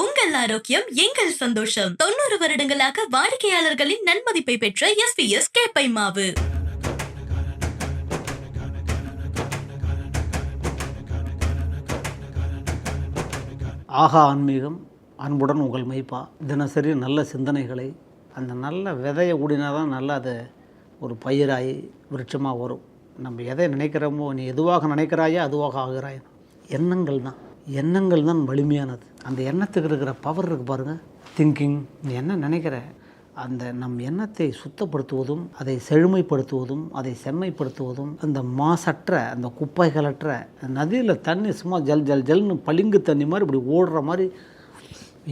உங்கள் ஆரோக்கியம் எங்கள் சந்தோஷம். தொண்ணூறு வருடங்களாக வாடிக்கையாளர்களின் நன்மதிப்பை பெற்ற எஸ் பி எஸ் கேப்பை மாவு. ஆகா ஆன்மீகம் அன்புடன் உங்கள் மைப்பா. தினசரி நல்ல சிந்தனைகளை அந்த நல்ல விதையை ஊடினா தான் நல்லா அது ஒரு பயிராகி விருட்சமாக வரும். நம்ம எதை நினைக்கிறோமோ நீ எதுவாக நினைக்கிறாயோ அதுவாக ஆகிறாய். எண்ணங்கள் தான். எண்ணங்கள் தான் வலிமையானது. அந்த எண்ணத்துக்கு இருக்கிற பவர் இருக்குது பாருங்கள் திங்கிங் நீ என்ன நினைக்கிற? அந்த நம் எண்ணத்தை சுத்தப்படுத்துவதும் அதை செழுமைப்படுத்துவதும் அதை செம்மைப்படுத்துவதும் அந்த மாசற்ற அந்த குப்பைகளற்ற நதியில் தண்ணி சும்மா ஜல் ஜல் ஜல்னு பளிங்கு தண்ணி மாதிரி இப்படி ஓடுற மாதிரி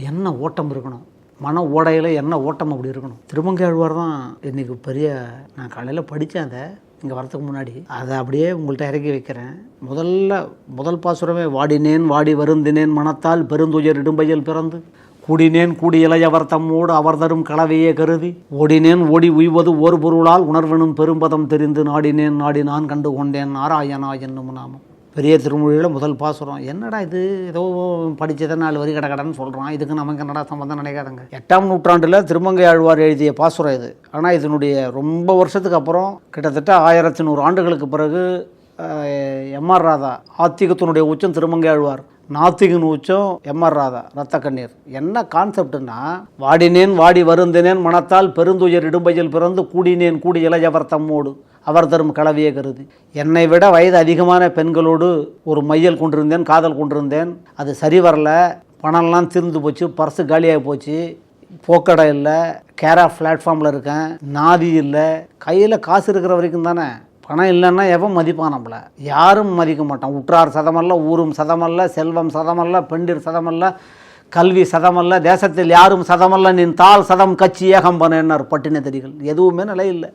எண்ணெய் ஓட்டம் இருக்கணும்? மன ஓடையில் எண்ணெய் ஓட்டம் அப்படி இருக்கணும்? திருமங்கையாழ்வார் தான் இன்றைக்கி பெரிய நான் காலையில் படித்தேன் அதை. இங்கே வரதுக்கு முன்னாடி அதை அப்படியே உங்கள்கிட்ட இறக்கி வைக்கிறேன். முதல்ல முதல் பாசுரமே வாடினேன் வாடி வருந்தினேன் மனத்தால் பெருந்துயர் இடும்பையில் பிறந்து கூடினேன் கூடியலையவர் தம்மோடு அவர் தரும் கலவையே கருதி ஓடினேன் ஓடி உய்வது ஒரு பொருளால் உணர்வெனும் பெரும்பதம் தெரிந்து நாடினேன் நாடி நான் கண்டு கொண்டேன் நாராயணா என்னும் நாமம். பெரிய திருமொழியில் முதல் பாசுரம் என்னடா இது? ஏதோ படித்ததை நாலு வரி கடக்கடன்னு சொல்கிறான் இதுக்கு நமக்கு என்னடா சம்பந்தம் நினைக்காதங்க. எட்டாம் நூற்றாண்டில் திருமங்கை ஆழ்வார் எழுதிய பாசுரம் இது. ஆனால் இதனுடைய ரொம்ப வருஷத்துக்கு அப்புறம் கிட்டத்தட்ட ஆயிரத்தி நூறு ஆண்டுகளுக்கு பிறகு எம்ஆர் ராதா ஆத்திகத்தினுடைய உச்சம் திருமங்கை ஆழ்வார் நாத்திகன் உச்சம் எம்ஆர் ராதா ரத்த கண்ணீர். என்ன கான்செப்ட்னா வாடினேன் வாடி வருந்தினேன் மனத்தால் பெருந்துயர் இடும்பையில் பிறந்து கூடினேன் கூடி இளையவர் தம்மோடு. அவர் தரும் கலவையை கருதி. என்னை விட வயது அதிகமான பெண்களோடு ஒரு மையல் கொண்டிருந்தேன் காதல் கொண்டிருந்தேன். அது சரி வரல. பணம்லாம் திருந்து போச்சு. பர்ஸு காலியாகி போச்சு. போக்கடை இல்லை. கேரா பிளாட்ஃபார்மில் இருக்கேன். நாதி இல்லை. கையில் காசு இருக்கிற வரைக்கும் தானே. பணம் இல்லைன்னா எவன் மதிப்பான் நம்மளை? யாரும் மதிக்க மாட்டான். உற்றார் சதமல்ல ஊரும் சதமல்ல செல்வம் சதமல்ல பெண்டிர் சதமல்ல கல்வி சதமல்ல தேசத்தில் யாரும் சதமல்ல நின் தாள் சதம் கட்சி ஏகம்பனர் பட்டினத்தடிகள் எதுவுமே நிலை இல்லை.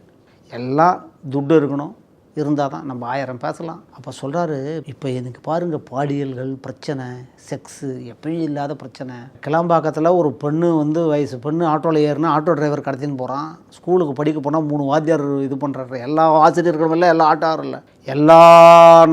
எல்லாம் துட்டு இருக்கணும் இருந்தால் தான் நம்ம ஆயிரம் பேசலாம். அப்போ சொல்கிறாரு இப்போ எனக்கு பாருங்கள் பாலியல்கள் பிரச்சனை செக்ஸு எப்பயும் இல்லாத பிரச்சனை. கிளம்பாக்கத்தில் ஒரு பெண்ணு வந்து வயசு பெண்ணு ஆட்டோவில் ஏறுனா ஆட்டோ டிரைவர் கடத்தின்னு போகிறான் ஸ்கூலுக்கு படிக்க போனால் மூணு வாத்தியார் இது பண்ணுறாரு எல்லா ஆசிரியர்களும் இல்லை எல்லா ஆட்டோரும் இல்லை. எல்லா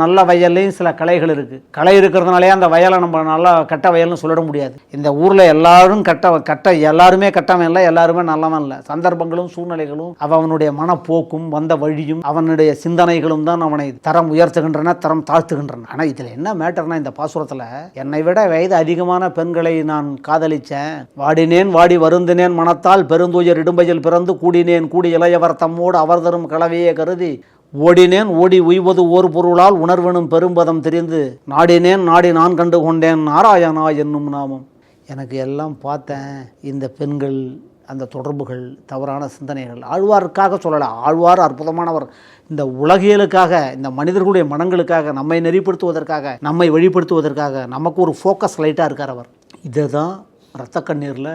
நல்ல வயல்லையும் சில கலைகள் இருக்குது கலை இருக்கிறதுனாலே அந்த வயலை நம்ம நல்லா கட்ட வயல்னு சொல்லிட முடியாது. இந்த ஊரில் எல்லாரும் கட்ட கட்ட எல்லாருமே கட்டவன் இல்லை எல்லாருமே நல்லவன் இல்லை. சந்தர்ப்பங்களும் சூழ்நிலைகளும் அவனுடைய மனப்போக்கும் வந்த வழியும் அவனுடைய சிந்தனைகளும் தான் அவனை தரம் உயர்த்துகின்றன தரம் தாழ்த்துகின்றன. ஆனால் இதில் என்ன மேட்டர்னா இந்த பாசுரத்தில் என்னை விட வயது அதிகமான பெண்களை நான் காதலித்தேன் வாடினேன் வாடி வருந்தினேன் மனத்தால் பெருந்துயர் இடும்பையில் பிறந்து கூடினேன். கூடி இளையவர் தம்மோடு அவர் தரும் கலவையே கருதி ஓடினேன் ஓடி உய்வது ஓர் பொருளால் உணர்வெனும் பெரும்பதம் தெரிந்து நாடினேன் நாடி நான் கண்டு கொண்டேன் நாராயணா என்னும் நாமம். எனக்கு எல்லாம் பார்த்தேன் இந்த பெண்கள் அந்த தொடர்புகள் தவறான சிந்தனைகள். ஆழ்வாருக்காக சொல்லலை ஆழ்வார் அற்புதமானவர். இந்த உலகியலுக்காக இந்த மனிதர்களுடைய மனங்களுக்காக நம்மை நெறிப்படுத்துவதற்காக நம்மை வழிப்படுத்துவதற்காக நமக்கு ஒரு ஃபோக்கஸ் லைட்டாக இருக்கார் அவர். இதை தான் ரத்த கண்ணீரில்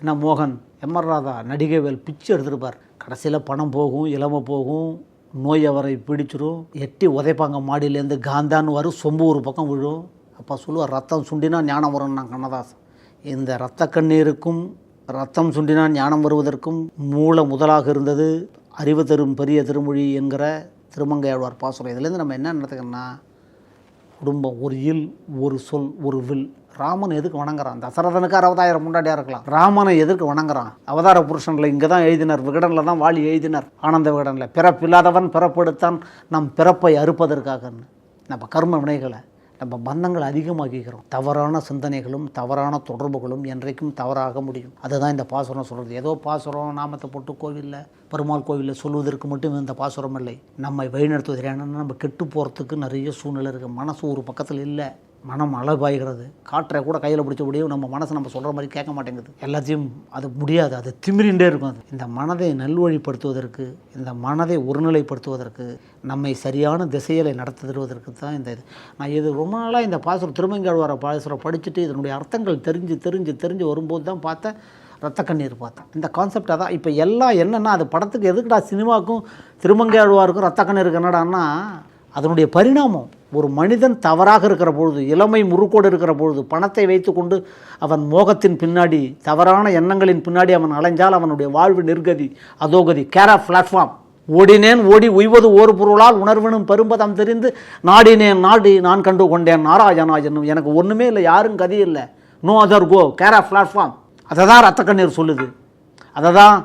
என்ன மோகன் எம்ஆர் ராதா நடிகைவேல் பிச்சு எடுத்திருப்பார். கடைசியில் பணம் போகும் இளமை போகும் நோய் அவரை பிடிச்சிரும். எட்டி உதைப்பாங்க மாடியிலேருந்து காந்தான்னு வரும் சொம்பு ஒரு பக்கம் விழும். அப்போ சொல்லுவார் ரத்தம் சுண்டினா ஞானம் வரும்னா கண்ணதாசன். இந்த இரத்த கண்ணீருக்கும் ரத்தம் சுண்டினா ஞானம் வருவதற்கும் மூல முதலாக இருந்தது. அறிவு தரும் பெரிய திருமொழி என்கிற திருமங்கையாழ்வார் பாசுரம். இதுலேருந்து நம்ம என்ன நடத்துக்கணும்னா குடும்பம் ஒரு இல் ஒரு சொல் ஒரு வில். ராமன் எதுக்கு வணங்குறான்? தசரதனுக்கு அறுபதாயிரம் முன்னாடியாக இருக்கலாம். ராமனை எதுக்கு வணங்குறான். அவதார புருஷனில் இங்கே தான் எழுதினர். விகடனில் தான் வாலி எழுதினர். ஆனந்த விகடனில். பிறப்பில்லாதவன் பிறப்பெடுத்தான் நம் பிறப்பை அறுப்பதற்காகன்னு. நம்ம கர்ம வினைகளை. நம்ம பந்தங்கள் அதிகமாக்கிக்கிறோம் தவறான சிந்தனைகளும் தவறான தொடர்புகளும் என்றைக்கும் தவறாக முடியும். அதுதான் இந்த பாசுரம் சொல்கிறது ஏதோ பாசுரம் நாமத்தை போட்டு கோவிலில் பெருமாள் கோவிலில் சொல்வதற்கு மட்டும் இந்த பாசுரம் இல்லை. நம்மை வழிநடத்துவது என்னென்னா நம்ம கெட்டு போகிறதுக்கு நிறைய சூழ்நிலை இருக்குது மனசு ஒரு பக்கத்தில் இல்லை. மனம் அழகாய்கிறது காற்றை கூட கையில் பிடிச்ச முடியும். நம்ம மனசு நம்ம சொல்கிற மாதிரி கேட்க மாட்டேங்குது. எல்லாத்தையும் அது முடியாது. அது திமிரின்றே இருக்கும் அது. இந்த மனதை நல்வழிப்படுத்துவதற்கு இந்த மனதை ஒருநிலைப்படுத்துவதற்கு நம்மை சரியான திசைகளை நடத்தி தருவதற்கு தான் இந்த இது. நான் இது ரொம்ப நாளாக இந்த பாசுரம் திருமங்காழ்வார பாசுரம் படிச்சுட்டு இதனுடைய அர்த்தங்கள் தெரிஞ்சு தெரிஞ்சு தெரிஞ்சு வரும்போது தான் பார்த்தேன். ரத்த கண்ணீர் பார்த்தேன். இந்த கான்செப்ட் அதான். இப்போ எல்லாம் என்னென்னா அது படத்துக்கு எதுக்குடா சினிமாவுக்கும் திருமங்கையாழ்வாருக்கும் ரத்த கண்ணீருக்கு என்னடான்னா அதனுடைய பரிணாமம் ஒரு மனிதன் தவறாக இருக்கிற பொழுது இளமை முறுக்கோடு இருக்கிற பொழுது பணத்தை வைத்துக்கொண்டு அவன் மோகத்தின் பின்னாடி தவறான எண்ணங்களின் பின்னாடி அவன் அலைஞ்சால் அவனுடைய வாழ்வு நிர்கதி அதோகதி கேரா பிளாட்ஃபார்ம். ஓடினேன் ஓடி உய்வது ஒரு பொருளால் உணர்வனும் பெரும்பதம் தெரிந்து நாடினேன் நாடி நான் கண்டு கொண்டேன் நாராயணா என்னும் எனக்கு ஒன்றுமே இல்லை யாரும் கதி இல்லை. No other go care of platform. அதை தான் ரத்த கண்ணீர் சொல்லுது. அதை தான்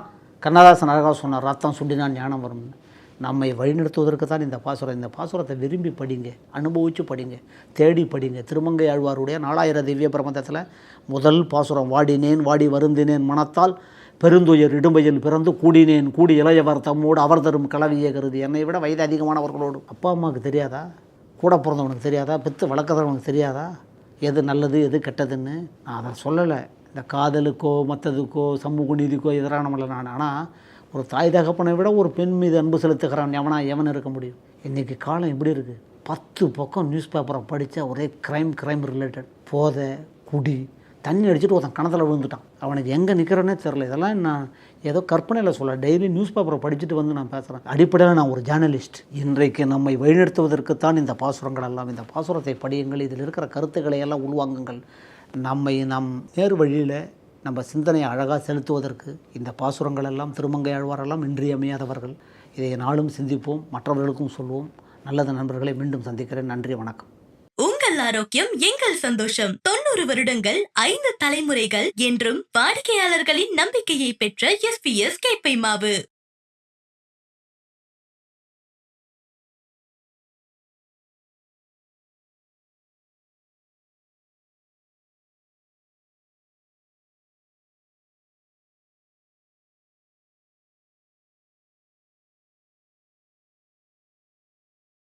கண்ணதாசன் அழகாக சொன்னார் ரத்தம் சுண்டினான் ஞானம் வரும்னு நம்மை வழிநடத்துவதற்கு தான் இந்த பாசுரம். இந்த பாசுரத்தை விரும்பி படிங்க அனுபவித்து படிங்க தேடி படிங்க. திருமங்கை ஆழ்வாருடைய நாலாயிர திவ்ய பிரபந்தத்தில் முதல் பாசுரம் வாடினேன் வாடி வருந்தினேன் மனத்தால் பெருந்துயர் இடும்பையில் பிறந்து கூடினேன் கூடி இளையவர் தம்மோடு அவர் தரும் கலவியே கருதி என்னை விட வயது அதிகமானவர்களோடு அப்பா அம்மாவுக்கு தெரியாதா? கூட பிறந்தவனுக்கு தெரியாதா? பித்து வளர்க்குறவனுக்கு தெரியாதா? எது நல்லது எது கெட்டதுன்னு? நான் அதை சொல்லலை. இந்த காதலுக்கோ மற்றதுக்கோ சமூக நீதிக்கோ எதிரானமில்லை நான். ஆனால் ஒரு தாய் தகப்பனை விட ஒரு பெண் மீது அன்பு செலுத்துகிறான். எவனா எவன் இருக்க முடியும்? இன்றைக்கி காலம் எப்படி இருக்குது பத்து பக்கம் நியூஸ் பேப்பரை படித்தா ஒரே க்ரைம் க்ரைம் ரிலேட்டட் போதை குடி தண்ணி அடிச்சுட்டு ஒருத்தன் கணத்தில் விழுந்துட்டான். அவனுக்கு எங்கே நிற்கிறேனே தெரில இதெல்லாம் நான் ஏதோ கற்பனையில் சொல்ல டெய்லி நியூஸ் பேப்பரை படிச்சுட்டு வந்து நான் பேசுகிறேன் அடிப்படையில் நான் ஒரு ஜேர்னலிஸ்ட் இன்றைக்கு நம்மை வழிநடத்துவதற்குத்தான் இந்த பாசுரங்கள் எல்லாம். இந்த பாசுரத்தை படியுங்கள். இதில் இருக்கிற கருத்துக்களை எல்லாம் உள்வாங்குங்கள். நம்மை நம் நேர் வழியில் நம்ம சிந்தனையை அழகாக செலுத்துவதற்கு இந்த பாசுரங்கள் எல்லாம் திருமங்கை ஆழ்வாரெல்லாம் இன்றியமையாதவர்கள். இதை நாளும் சிந்திப்போம் மற்றவர்களுக்கும் சொல்வோம். நல்லது நண்பர்களை மீண்டும் சந்திக்கிறேன். நன்றி வணக்கம். உங்கள் ஆரோக்கியம் எங்கள் சந்தோஷம். தொண்ணூறு வருடங்கள் ஐந்து தலைமுறைகள் என்றும் வாடிக்கையாளர்களின் நம்பிக்கையை பெற்ற எஸ்பிஎஸ் கேப்பை மாவு.